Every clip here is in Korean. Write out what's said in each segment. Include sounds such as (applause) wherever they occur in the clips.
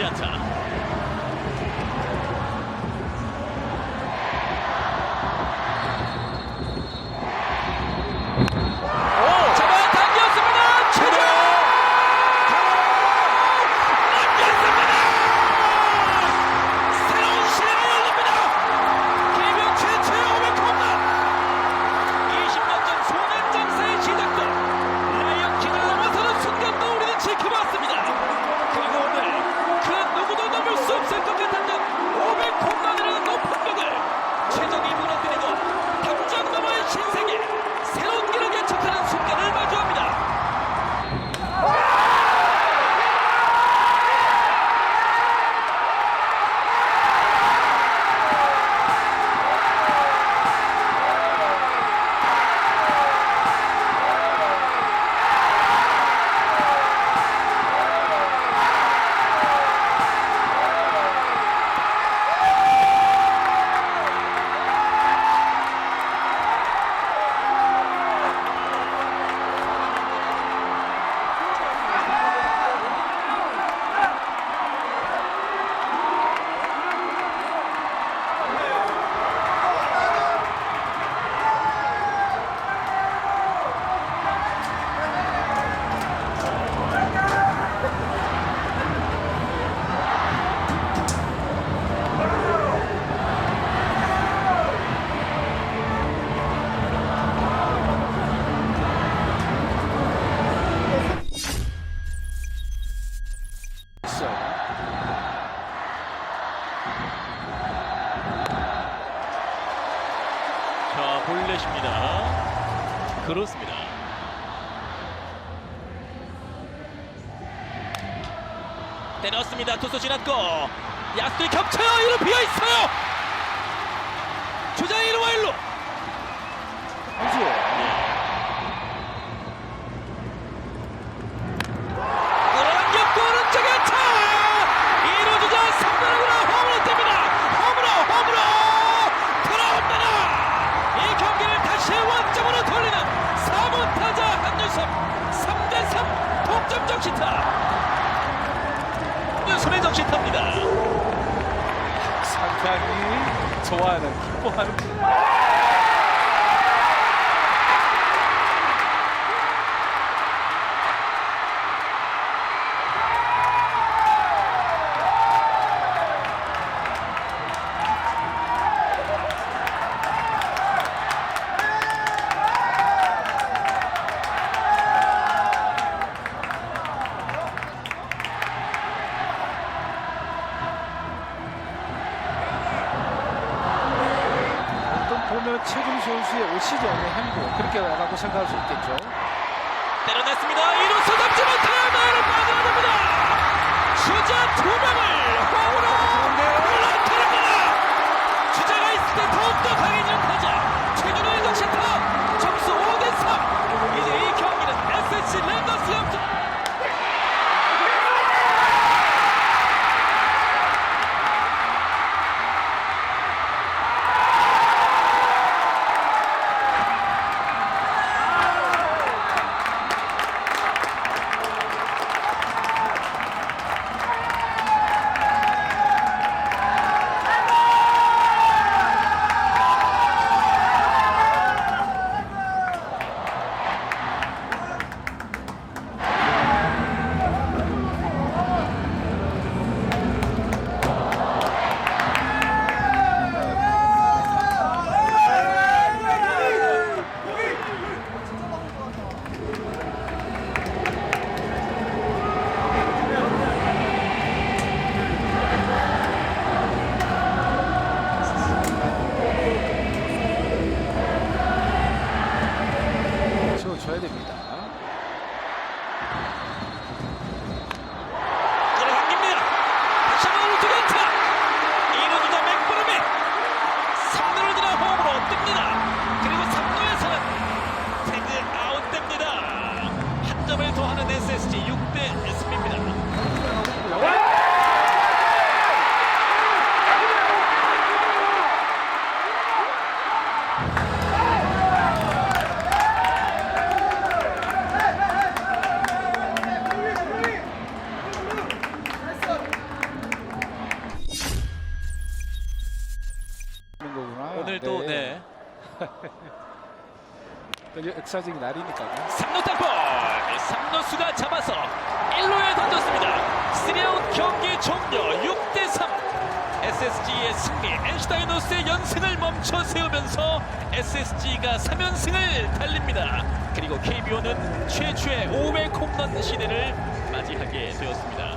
Jata. 그렇습니다. 때렸습니다. 투수 지났고 야수들이 겹쳐요. 이로 비어 있어요. 주장 이로와 일로. 1루. 적시타입니다. 상당히 좋아하는, 기뻐하는. 선수의 오시전의 행보 네, 그렇게 라고 생각할 수 있겠죠. 때려냈습니다. 이루수 잡지 못하여 나를 빠져나갑니다. 주자 두 명을 홈으로 to the top. 그 역사적인 날이니까요. 3루 땅볼 3루수가 잡아서 1루에 던졌습니다. 3아웃 경기 종료 6대3 SSG의 승리 NC 다이노스의 연승을 멈춰 세우면서 SSG가 3연승을 달립니다. 그리고 KBO는 최초의 500 홈런 시대를 맞이하게 되었습니다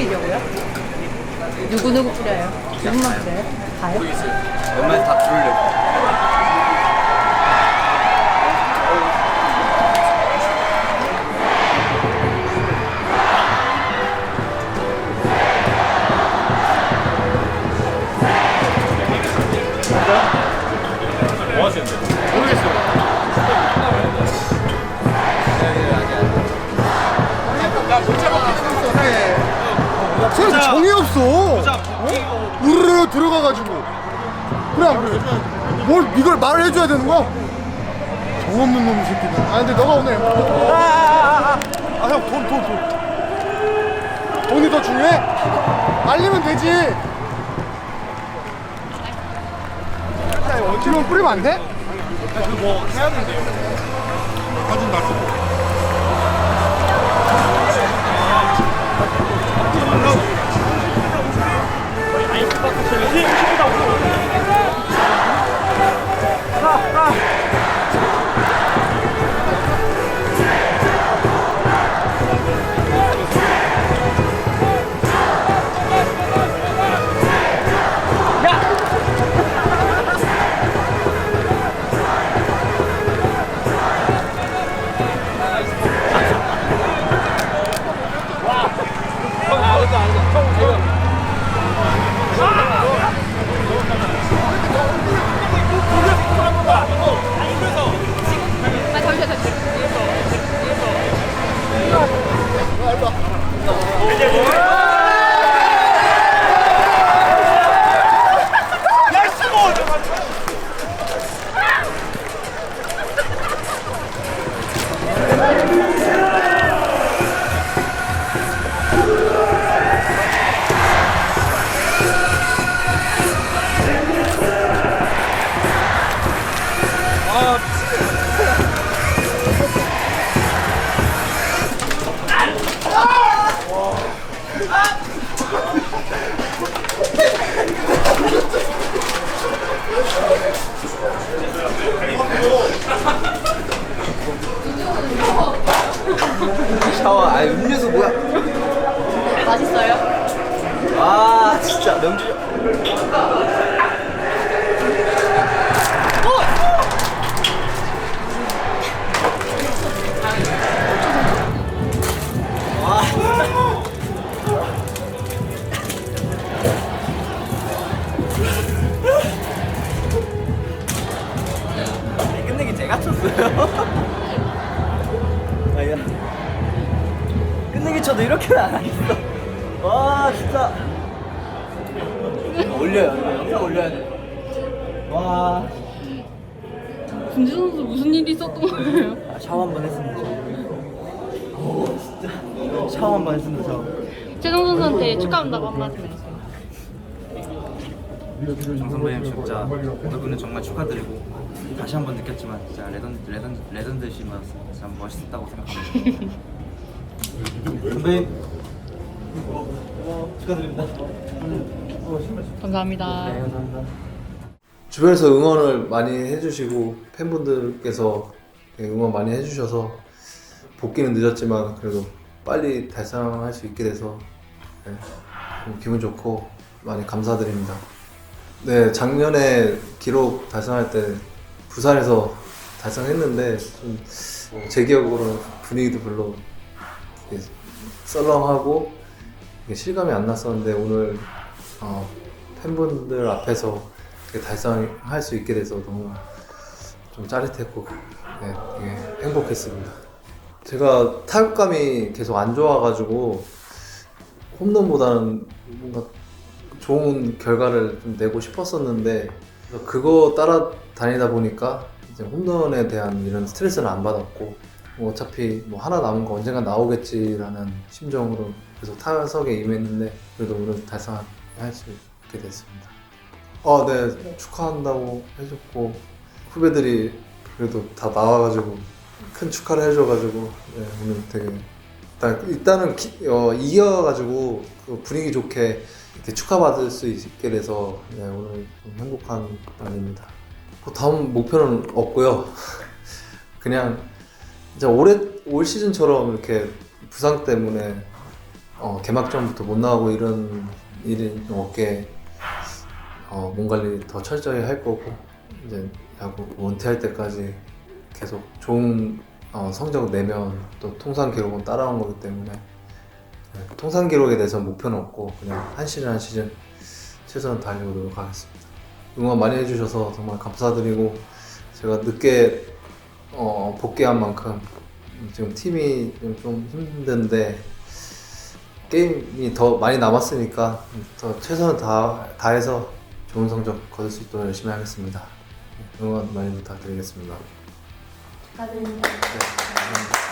뿌리려고요? 누구누구 뿌려요? 누구만 뿌려요? 다요? 웬만해서 다 부르려고. 뭘 이걸 말을 해줘야 되는 거야? 정 없는 놈의 새끼들. 아 근데 너가 오늘 아형 돈돈 돈. 돈이 더 중요해? 알리면 되지. 지금 뿌리면 안 돼? 아, 샤워, 아 음료수 뭐야? 맛있어요? 아 진짜 명주. 이렇게는 안 하겠어. 와 진짜. 올려요. 영상 올려야 돼. 와. 군지 선수 무슨 일이 있었던 거예요? 아, 샤워 한 번 했습니다. 오 진짜. 샤워 한 번 했습니다. 샤워. 최정 선수한테 축하한다고 한 말씀 해주세요. 정 선배님 진짜 오늘분은 정말 축하드리고 다시 한 번 느꼈지만 진짜 레전드 레전드 레전드시면서 참 멋있었다고 생각합니다. (laughs) 선배님. 축하드립니다. 감사합니다. 네 감사합니다. 주변에서 응원을 많이 해주시고 팬분들께서 응원 많이 해주셔서 복귀는 늦었지만 그래도 빨리 달성할 수 있게 돼서 네, 좀 기분 좋고 많이 감사드립니다. 네, 작년에 기록 달성할 때 부산에서 달성했는데 좀 제 기억으로는 분위기도 별로 썰렁하고 실감이 안 났었는데 오늘 어, 팬분들 앞에서 달성할 수 있게 돼서 너무 좀 짜릿했고 네, 되게 행복했습니다. 제가 타격감이 계속 안 좋아가지고 홈런보다는 뭔가 좋은 결과를 좀 내고 싶었었는데 그거 따라 다니다 보니까 이제 홈런에 대한 이런 스트레스는 안 받았고 뭐 어차피 뭐 하나 남은 거 언젠가 나오겠지라는 심정으로 계속 타석에 임했는데 그래도 오늘 달성할 수 있게 됐습니다. 아, 네 축하한다고 해줬고 후배들이 그래도 다 나와가지고 큰 축하를 해줘가지고 네, 오늘 되게 일단, 일단은 기- 어, 이겨가지고 그 분위기 좋게 이렇게 축하받을 수 있게 돼서 네, 오늘 좀 행복한 날입니다. 뭐 다음 목표는 없고요. (laughs) 그냥 이제 올해 올 시즌처럼 이렇게 부상 때문에 어, 개막전부터 못 나가고 이런 일이 좀 없게 어, 몸 관리 더 철저히 할 거고 이제 야구 은퇴할 때까지 계속 좋은 어, 성적 내면 또 통산 기록은 따라온 거기 때문에 네, 통산 기록에 대해서 목표는 없고 그냥 한 시즌 한 시즌 최선을 다하려고 노력하겠습니다. 응원 많이 해주셔서 정말 감사드리고 제가 늦게 어, 복귀한 만큼 지금 팀이 좀- 좀 힘든데 게임이 더 많이 남았으니까 더 최선을 다, 다해서 좋은 성적 거둘 수 있도록 열심히 하겠습니다. 응원 많이 부탁드리겠습니다. 축하드립니다. 네, 감사합니다.